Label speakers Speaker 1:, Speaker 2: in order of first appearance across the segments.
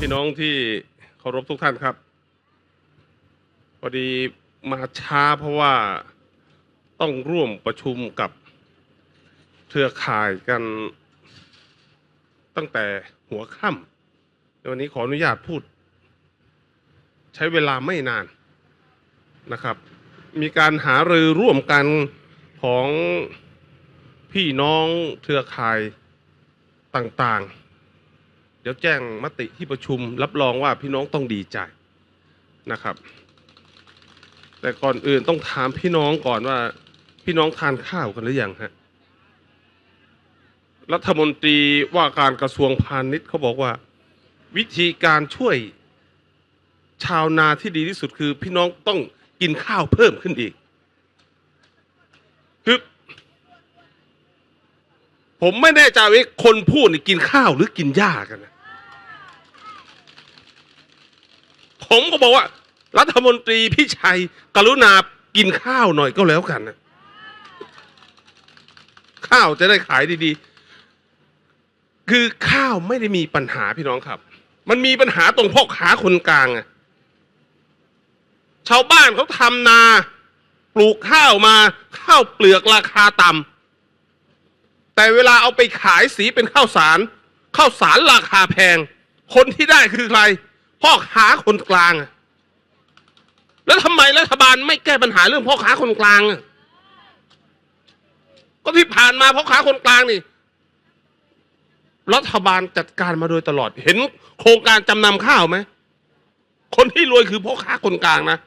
Speaker 1: พี่น้องที่เคารพทุกท่านครับ พอดีมาช้าเพราะว่าต้องร่วมประชุมกับเครือข่ายกันตั้งแต่หัวค่ำในวันนี้ขออนุญาตพูด ใช้เวลาไม่นานนะครับ มีการหารือร่วมกันของพี่น้องเครือข่ายต่างๆ ดี๋ยวแจ้งมติที่ประชุมรับรองว่าพี่น้องต้องดีใจนะครับ แต่ก่อนอื่นต้องถามพี่น้องก่อนว่า พี่น้องทานข้าวกันหรือยังฮะรัฐมนตรีว่าการกระทรวงพาณิชย์เขาบอกว่า วิธีการช่วยชาวนาที่ดีที่สุดคือ พี่น้องต้องกินข้าวเพิ่มขึ้นอีกคือผมไม่แน่ใจว่าคนพูดนี่กินข้าวหรือกินหญ้ากันนะ ผมก็บอกว่า รัฐมนตรีพี่ชัย กรุณากินข้าวหน่อยก็แล้วกันนะข้าวจะได้ขายดีๆ คือข้าวไม่ได้มีปัญหาพี่น้องครับ มันมีปัญหาตรงพ่อค้าคนกลางอะชาวบ้านเขาทำนาปลูกข้าวมาข้าวเปลือกราคาต่ำแต่เวลาเอาไปขายสีเป็นข้าวสารข้าวสารราคาแพง คนที่ได้คือใคร พ่อค้าคนกลาง แล้วทำไมรัฐบาลไม่แก้ปัญหาเรื่องพ่อค้าคนกลาง ก็ที่ผ่านมาพ่อค้าคนกลางนี่ รัฐบาลจัดการมาโดยตลอด เห็นโครงการจำนำข้าวไหม คนที่รวยคือพ่อค้าคนกลางนะ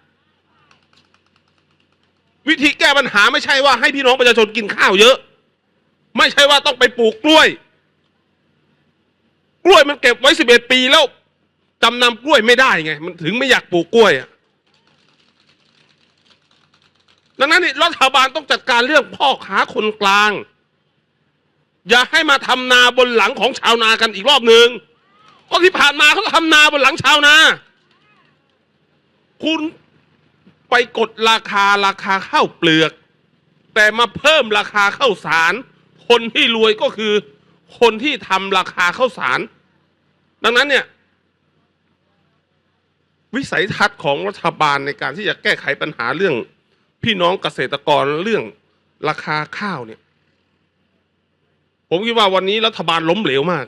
Speaker 1: วิธีแก้ปัญหาไม่ใช่ว่าให้พี่น้องประชาชนกินข้าวเยอะ ไม่ใช่ว่าต้องไปปลูกกล้วย กล้วยมันเก็บไว้สิบเอ็ดปีแล้ว จำนำกล้วยไม่ได้ไง มันถึงไม่อยากปลูกกล้วยอะดังนั้นนี่รัฐบาลต้องจัดการเรื่องพ่อค้าคนกลาง อย่าให้มาทำนาบนหลังของชาวนากันอีกรอบหนึ่งก็ที่ผ่านมาเขาทำนาบนหลังชาวนา คุณไปกดราคาราคาข้าวเปลือก แต่มาเพิ่มราคาข้าวสาร คนที่รวยก็คือ คนที่ทำราคาข้าวสาร ดังนั้นเนี่ย วิสัยทัศน์ของรัฐบาลในการที่จะแก้ไขปัญหาเรื่อง พี่น้องเกษตรกรเรื่องราคาข้าวเนี่ย ผมคิดว่าวันนี้รัฐบาลล้มเหลวมาก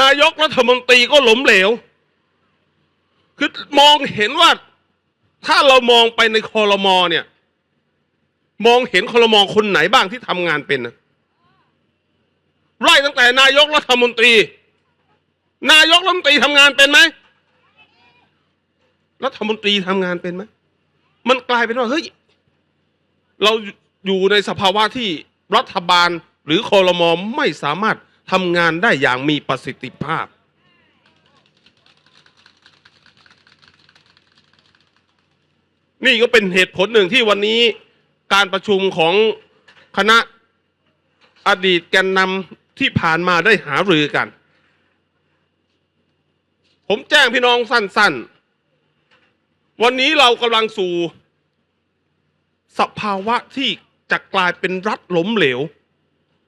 Speaker 1: นายกรัฐมนตรีก็ล้มเหลว คือมองเห็นว่าถ้าเรามองไปในคอรมอเนี่ย มองเห็นคอรมอคนไหนบ้างที่ทำงานเป็นนะไล่ตั้งแต่นายกรัฐมนตรี นายกรัฐมนตรีทำงานเป็นไหม รัฐมนตรีทำงานเป็นไหมมันกลายเป็นว่าเฮ้ยเราอยู่ในสภาวะที่รัฐบาลหรือคอรมอไม่สามารถทำงานได้อย่างมีประสิทธิภาพ นี่ก็เป็นเหตุผลหนึ่งที่วันนี้การประชุมของคณะอดีตแกนนำที่ผ่านมาได้หารือกัน ผมแจ้งพี่น้องสั้น ๆ วันนี้เรากำลังสู่สภาวะที่จะกลายเป็นรัฐล้มเหลว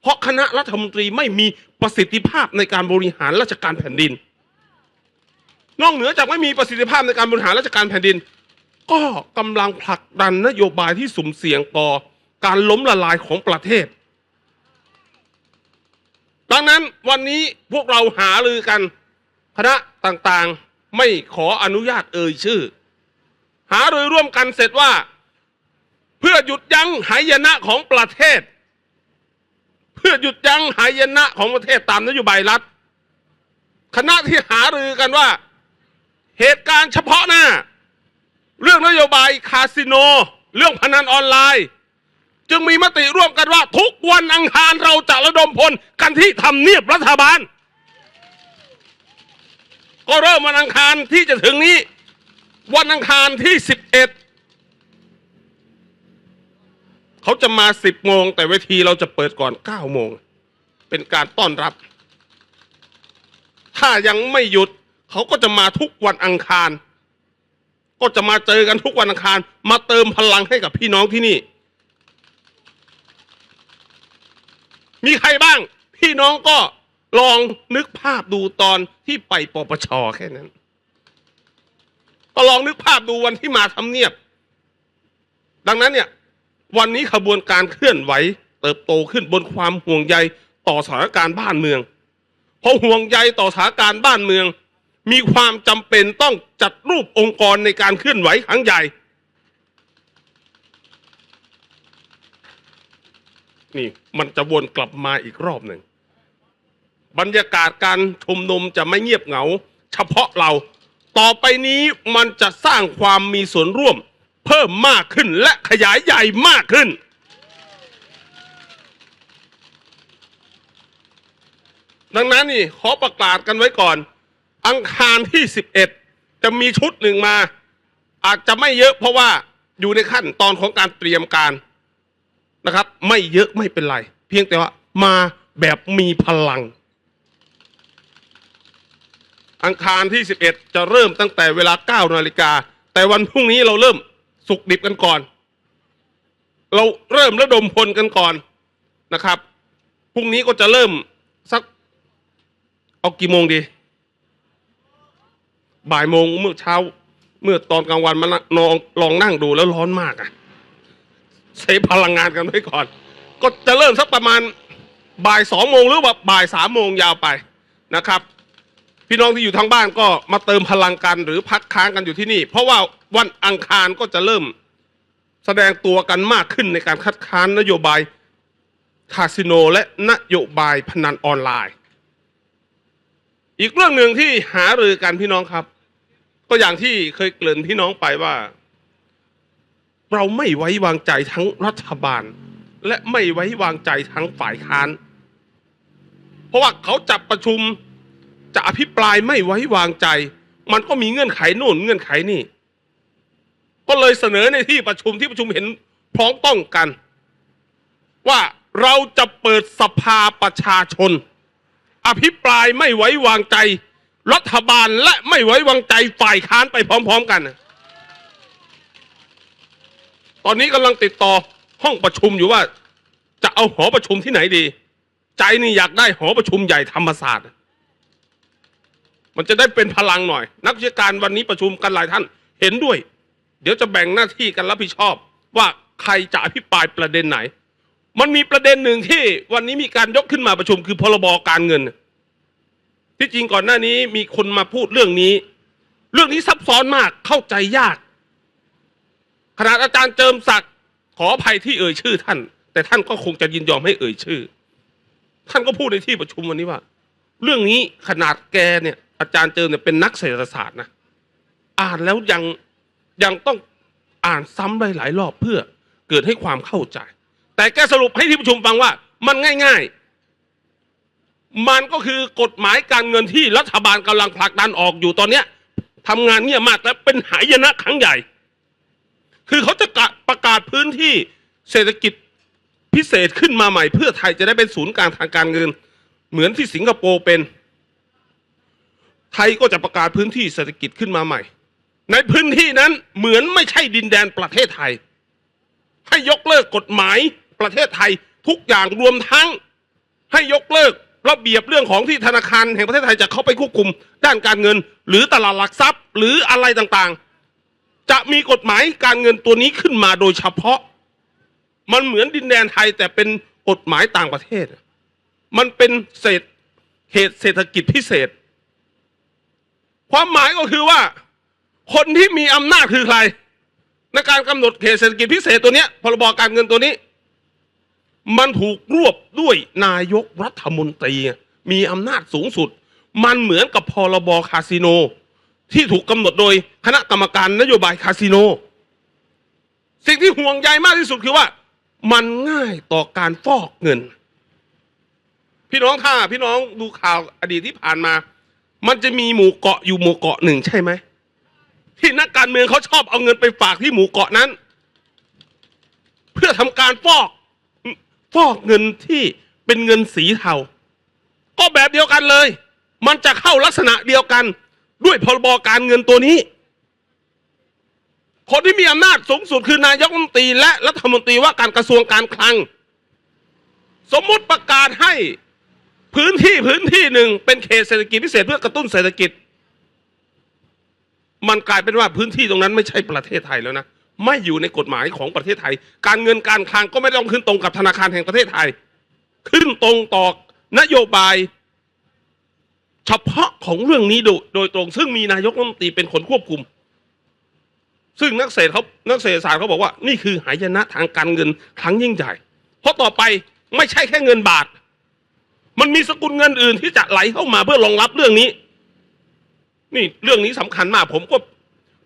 Speaker 1: เพราะคณะรัฐมนตรีไม่มีประสิทธิภาพในการบริหารราชการแผ่นดิน นอกเหนือจากไม่มีประสิทธิภาพในการบริหารราชการแผ่นดิน ก็กำลังผลักดันนโยบายที่สุ่มเสี่ยงต่อการล้มละลายของประเทศ ดังนั้นวันนี้พวกเราหารือกันคณะต่างๆไม่ขออนุญาตเอ่ยชื่อ หารือร่วมกันเสร็จว่า เพื่อหยุดยั้งหายนะของประเทศ เพื่อหยุดยั้งหายนะของประเทศตามนโยบายรัฐคณะที่หารือกันว่า เหตุการณ์เฉพาะหน้า เรื่องนโยบายคาสิโน เรื่องพนันออนไลน์ จึงมีมติร่วมกันว่า ทุกวันอังคารเราจะระดมพลกันที่ทำเนียบรัฐบาล ก็เริ่มวันอังคารที่จะถึงนี้ วันอังคารที่สิบเอ็ดเขาจะมาสิบโมง แต่เวทีเราจะเปิดก่อนเก้าโมง เป็นการต้อนรับ ถ้ายังไม่หยุด เขาก็จะมาทุกวันอังคาร ก็จะมาเจอกันทุกวันอังคาร มาเติมพลังให้กับพี่น้องที่นี่ มีใครบ้าง พี่น้องก็ลองนึกภาพดูตอนที่ไปปปชแค่นั้น ก็ลองนึกภาพดูวันที่มาทำเนียบ ดังนั้นเนี่ย วันนี้ขบวนการเคลื่อนไหว เติบโตขึ้นบนความห่วงใยต่อสถานการณ์บ้านเมืองเพราะห่วงใยต่อสถานการณ์บ้านเมือง มีความจำเป็นต้องจัดรูปองค์กรในการเคลื่อนไหวครั้งใหญ่ นี่มันจะวนกลับมาอีกรอบหนึ่ง บรรยากาศการชุมนุมจะไม่เงียบเหงา เฉพาะเรา ต่อไปนี้มันจะสร้างความมีส่วนร่วม เพิ่มมากขึ้นและขยายใหญ่มากขึ้น ดังนั้นนี่ขอประกาศกันไว้ก่อน อังคารที่ 11 จะมีชุดหนึ่งมา อาจจะไม่เยอะเพราะว่าอยู่ในขั้นตอนของการเตรียมการนะครับ ไม่เยอะไม่เป็นไร เพียงแต่ว่ามาแบบมีพลัง อังคารที่ 11 จะเริ่มตั้งแต่เวลา9นาฬิกา แต่วันพรุ่งนี้เราเริ่มสุกดิบกันก่อน เราเริ่มระดมพลกันก่อนนะครับพรุ่งนี้ก็จะเริ่มสัก เอากี่โมงดี บ่ายโมงเมื่อเช้า เมื่อตอนกลางวันมันลองลองนั่งดูแล้วร้อนมากอะใช้พลังงานกันไว้ก่อน ก็จะเริ่มสักประมาณบ่ายสองโมงหรือว่าบ่ายสามโมงยาวไปนะครับ พี่น้องที่อยู่ทางบ้านก็มาเติมพลังกันหรือพักค้างกันอยู่ที่นี่ เพราะว่าวันอังคารก็จะเริ่มแสดงตัวกันมากขึ้นในการคัดค้านนโยบายคาสิโนและนโยบายพนันออนไลน์ อีกเรื่องหนึ่งที่หารือกันพี่น้องครับ ก็อย่างที่เคยเกริ่นพี่น้องไปว่า เราไม่ไว้วางใจทั้งรัฐบาล และไม่ไว้วางใจทั้งฝ่ายค้าน เพราะว่าเขาจับประชุม จะอภิปรายไม่ไว้วางใจ มันก็มีเงื่อนไขโน่นเงื่อนไขนี่ ก็เลยเสนอในที่ประชุมที่ประชุมเห็นพร้อมต้องกัน ว่าเราจะเปิดสภาประชาชน อภิปรายไม่ไว้วางใจ รัฐบาลและไม่ไว้วางใจฝ่ายค้านไปพร้อม ๆ กัน ตอนนี้กำลังติดต่อห้องประชุมอยู่ว่า จะเอาหอประชุมที่ไหนดี ใจนี่อยากได้หอประชุมใหญ่ธรรมศาสตร์ มันจะได้เป็นพลังหน่อย นักวิชาการวันนี้ประชุมกันหลายท่านเห็นด้วย เดี๋ยวจะแบ่งหน้าที่กันรับผิดชอบ ว่าใครจะอภิปรายประเด็นไหน มันมีประเด็นหนึ่งที่วันนี้มีการยกขึ้นมาประชุมคือพรบการเงิน ที่จริงก่อนหน้านี้มีคนมาพูดเรื่องนี้ เรื่องนี้ซับซ้อนมากเข้าใจยากขนาดอาจารย์เจิมศักดิ์ขออภัยที่เอ่ยชื่อท่าน แต่ท่านก็คงจะยินยอมให้เอ่ยชื่อ ท่านก็พูดในที่ประชุมวันนี้ว่า เรื่องนี้ขนาดแกเนี่ย อาจารย์เจิมเนี่ยเป็นนักเศรษฐศาสตร์นะอ่านแล้วยังยังต้องอ่านซ้ำหลายๆรอบเพื่อเกิดให้ความเข้าใจ แต่แกสรุปให้ที่ประชุมฟังว่า มันง่าย ๆ มันก็คือกฎหมายการเงินที่รัฐบาลกำลังผลักดันออกอยู่ตอนเนี้ยทำงานเงียบมากและเป็นหายนะครั้งใหญ่ คือเขาจะประกาศพื้นที่เศรษฐกิจพิเศษขึ้นมาใหม่เพื่อไทยจะได้เป็นศูนย์กลางทางการเงิน เหมือนที่สิงคโปร์เป็น ไทยก็จะประกาศพื้นที่เศรษฐกิจขึ้นมาใหม่ ในพื้นที่นั้นเหมือนไม่ใช่ดินแดนประเทศไทย ให้ยกเลิกกฎหมายประเทศไทยทุกอย่างรวมทั้งให้ยกเลิกระเบียบเรื่องของที่ธนาคารแห่งประเทศไทยจะเข้าไปควบคุมด้านการเงิน หรือตลาดหลักทรัพย์ หรืออะไรต่างๆ จะมีกฎหมายการเงินตัวนี้ขึ้นมาโดยเฉพาะ มันเหมือนดินแดนไทยแต่เป็นกฎหมายต่างประเทศ มันเป็นเศษเขตเศรษฐกิจพิเศษ ความหมายก็คือว่า คนที่มีอำนาจคือใคร ในการกำหนดเขตเศรษฐกิจพิเศษตัวเนี้ยพรบการเงินตัวนี้ มันถูกรวบด้วยนายกรัฐมนตรี มีอำนาจสูงสุด มันเหมือนกับพรบคาสิโน ที่ถูกกำหนดโดยคณะกรรมการนโยบายคาสิโน สิ่งที่ห่วงใยมากที่สุดคือว่า มันง่ายต่อการฟอกเงิน พี่น้องถ้าพี่น้องดูข่าวอดีตที่ผ่านมา มันจะมีหมู่เกาะอยู่หมู่เกาะหนึ่งใช่ไหมที่นักการเมืองเขาชอบเอาเงินไปฝากที่หมู่เกาะนั้น เพื่อทำการฟอกฟอกเงินที่เป็นเงินสีเทาก็แบบเดียวกันเลย มันจะเข้าลักษณะเดียวกันด้วยพรบการเงินตัวนี้ คนที่มีอำนาจสูงสุดคือนายกรัฐมนตรีและรัฐมนตรีว่าการกระทรวงการคลัง สมมติประกาศให้ พื้นที่พื้นที่หนึ่งเป็นเขตเศรษฐกิจพิเศษเพื่อกระตุ้นเศรษฐกิจ มันกลายเป็นว่าพื้นที่ตรงนั้นไม่ใช่ประเทศไทยแล้วนะไม่อยู่ในกฎหมายของประเทศไทย การเงินการคลังก็ไม่ต้องขึ้นตรงกับธนาคารแห่งประเทศไทย ขึ้นตรงต่อนโยบาย เฉพาะของเรื่องนี้โดยโดยตรง ซึ่งมีนายกรัฐมนตรีเป็นคนควบคุม ซึ่งนักเศรษฐเขานักเศรษฐศาสตร์เขาบอกว่า นี่คือหายนะทางการเงินครั้งยิ่งใหญ่เพราะต่อไปไม่ใช่แค่เงินบาท มันมีสกุลเงินอื่นที่จะไหลเข้ามาเพื่อรองรับเรื่องนี้ นี่เรื่องนี้สำคัญมาก ผมก็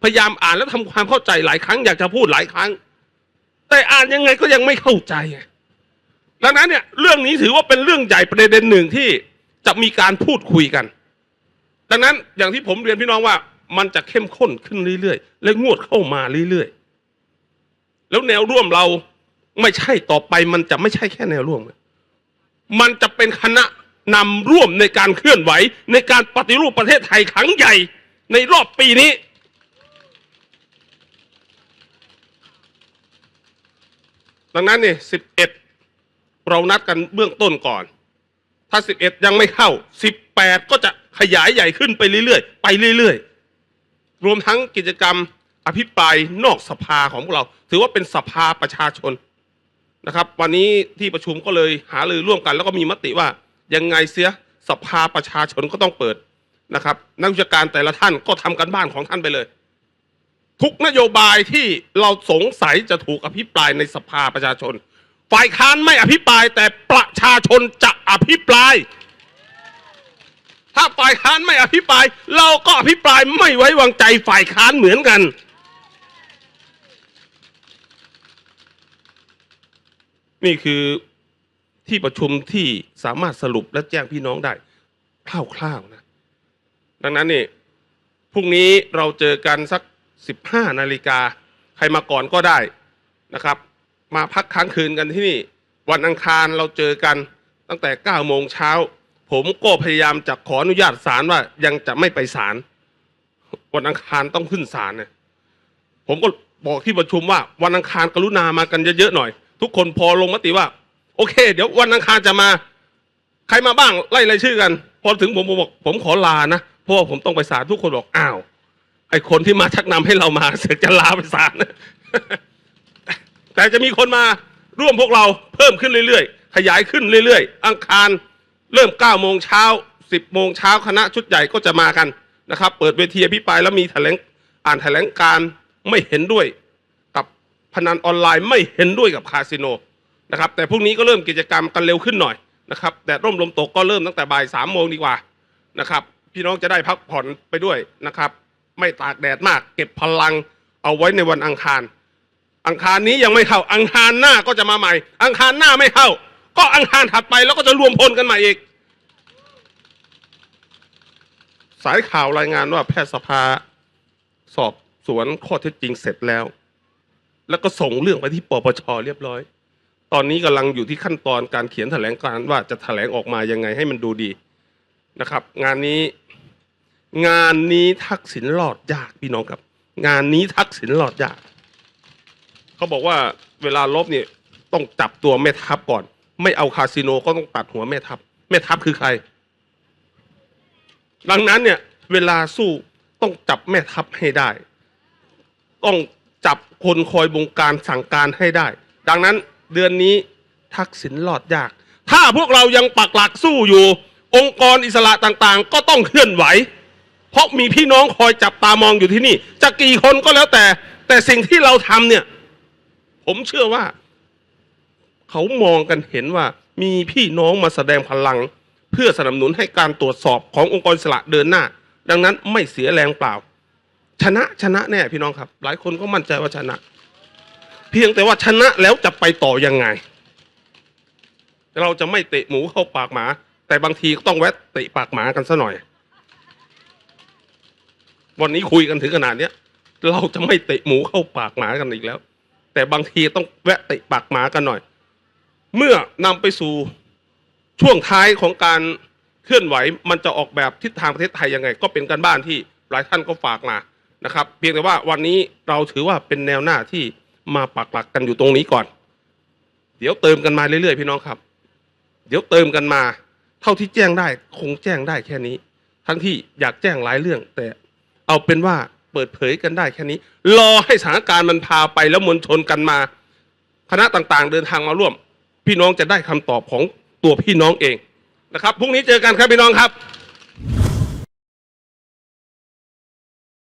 Speaker 1: พยายามอ่านแล้วทำความเข้าใจหลายครั้งอยากจะพูดหลายครั้ง แต่อ่านยังไงก็ยังไม่เข้าใจไงดังนั้นเนี่ยเรื่องนี้ถือว่าเป็นเรื่องใหญ่ประเด็นหนึ่งที่จะมีการพูดคุยกัน ดังนั้นอย่างที่ผมเรียนพี่น้องว่า มันจะเข้มข้นขึ้นเรื่อยๆและงวดเข้ามาเรื่อยๆแล้วแนวร่วมเราไม่ใช่ต่อไปมันจะไม่ใช่แค่แนวร่วม มันจะเป็นคณะนำร่วมในการเคลื่อนไหว ในการปฏิรูปประเทศไทยครั้งใหญ่ ในรอบปีนี้ ดังนั้นเนี่ยสิบเอ็ดเรานัดกันเบื้องต้นก่อน ถ้าสิบเอ็ดยังไม่เข้าสิบแปดก็จะขยายใหญ่ขึ้นไปเรื่อยๆ ไปเรื่อยๆ รวมทั้งกิจกรรมอภิปรายนอกสภาของพวกเรา ถือว่าเป็นสภาประชาชน นะครับ วันนี้ที่ประชุมก็เลยหารือร่วมกัน แล้วก็มีมติว่ายังไงเสียสภาประชาชนก็ต้องเปิดนะครับ นักวิชาการแต่ละท่านก็ทำกันบ้านของท่านไปเลย ทุกนโยบายที่เราสงสัยจะถูกอภิปรายในสภาประชาชน ฝ่ายค้านไม่อภิปราย แต่ประชาชนจะอภิปราย ถ้าฝ่ายค้านไม่อภิปราย เราก็อภิปรายไม่ไว้วางใจฝ่ายค้านเหมือนกัน นี่คือที่ประชุมที่สามารถสรุปและแจ้งพี่น้องได้คร่าวๆนะ ดังนั้นนี่พรุ่งนี้เราเจอกันสักสิบห้านาฬิกา ใครมาก่อนก็ได้นะครับ มาพักค้างคืนกันที่นี่ วันอังคารเราเจอกันตั้งแต่เก้าโมงเช้า ผมก็พยายามจะขออนุญาตศาลว่ายังจะไม่ไปศาลวันอังคารต้องขึ้นศาลเนี่ยผมก็บอกที่ประชุมว่าวันอังคารกรุณามากันเยอะๆหน่อย ทุกคนพอลงมติว่า โอเค เดี๋ยววันอังคารจะมา ใครมาบ้างไล่รายชื่อกัน พอถึงผมผมบอก ผมขอลานะเพราะว่าผมต้องไปศาลทุกคนบอกอ้าวไอคนที่มาชักนำให้เรามาเสือกจะลาไปศาลนะแต่จะมีคนมาร่วมพวกเราเพิ่มขึ้นเรื่อยๆ ขยายขึ้นเรื่อยๆ อังคารเริ่ม9โมงเช้า 10 โมงเช้าคณะชุดใหญ่ก็จะมากันนะครับ เปิดเวทีอภิปรายแล้วมีแถลงอ่านแถลงการไม่เห็นด้วย พนันออนไลน์ไม่เห็นด้วยกับคาสิโนนะครับแต่พรุ่งนี้ก็เริ่มกิจกรรมกันเร็วขึ้นหน่อยนะครับแดดร่มลมตกก็เริ่มตั้งแต่บ่ายสามโมงดีกว่านะครับพี่น้องจะได้พักผ่อนไปด้วยนะครับ ไม่ตากแดดมากเก็บพลังเอาไว้ในวันอังคาร อังคารนี้ยังไม่เข้า อังคารหน้าก็จะมาใหม่ อังคารหน้าไม่เข้า ก็อังคารถัดไปแล้วก็จะรวมพลกันใหม่อีก สายข่าวรายงานว่าแพทยสภาสอบสวนข้อเท็จจริงเสร็จแล้ว แล้วก็ส่งเรื่องไปที่ปปชเรียบร้อย ตอนนี้กำลังอยู่ที่ขั้นตอนการเขียนแถลงการณ์ว่าจะแถลงออกมายังไงให้มันดูดีนะครับ งานนี้ งานนี้ทักษิณรอดยากพี่น้องครับ งานนี้ทักษิณรอดยากเขาบอกว่าเวลาลบเนี่ยต้องจับตัวแม่ทัพก่อน ไม่เอาคาสิโนก็ต้องตัดหัวแม่ทัพแม่ทัพคือใคร ดังนั้นเนี่ย เวลาสู้ต้องจับแม่ทัพให้ได้ ต้อง จับคนคอยบงการสั่งการให้ได้ ดังนั้นเดือนนี้ทักษิณรอดยาก ถ้าพวกเรายังปักหลักสู้อยู่ องค์กรอิสระต่างๆ ก็ต้องเคลื่อนไหว เพราะมีพี่น้องคอยจับตามองอยู่ที่นี่ จะกี่คนก็แล้วแต่ แต่สิ่งที่เราทำเนี่ย ผมเชื่อว่า เขามองกันเห็นว่า มีพี่น้องมาแสดงพลัง เพื่อสนับสนุนให้การตรวจสอบขององค์กรอิสระเดินหน้า ดังนั้นไม่เสียแรงเปล่า ชนะชนะแน่พี่น้องครับ หลายคนก็มั่นใจว่าชนะ เพียงแต่ว่าชนะแล้วจะไปต่อยังไง เราจะไม่เตะหมูเข้าปากหมา แต่บางทีก็ต้องแวะเตะปากหมากันซะหน่อย วันนี้คุยกันถึงขนาดเนี้ยเราจะไม่เตะหมูเข้าปากหมากันอีกแล้ว แต่บางทีต้องแวะเตะปากหมากันหน่อย เมื่อนำไปสู่ช่วงท้ายของการเคลื่อนไหว มันจะออกแบบทิศทางประเทศไทยยังไง ก็เป็นการบ้านที่หลายท่านก็ฝากมา นะครับ เพียงแต่ว่าวันนี้เราถือว่าเป็นแนวหน้าที่มาปักหลักกันอยู่ตรงนี้ก่อน เดี๋ยวเติมกันมาเรื่อยๆ พี่น้องครับ เดี๋ยวเติมกันมาถท่าที่แจ้งได้คงแจ้งได้แค่นี้ ทั้งที่อยากแจ้งหลายเรื่อง แต่เอาเป็นว่าเปิดเผยกันได้แค่นี้ รอให้สถานการณ์มันพาไปแล้วมวลชนกันมา คณะต่างๆ เดินทางมาร่วม พี่น้องจะได้คำตอบของตัวพี่น้องเองนะครับพรุ่งนี้เจอกันครับพี่น้องครับ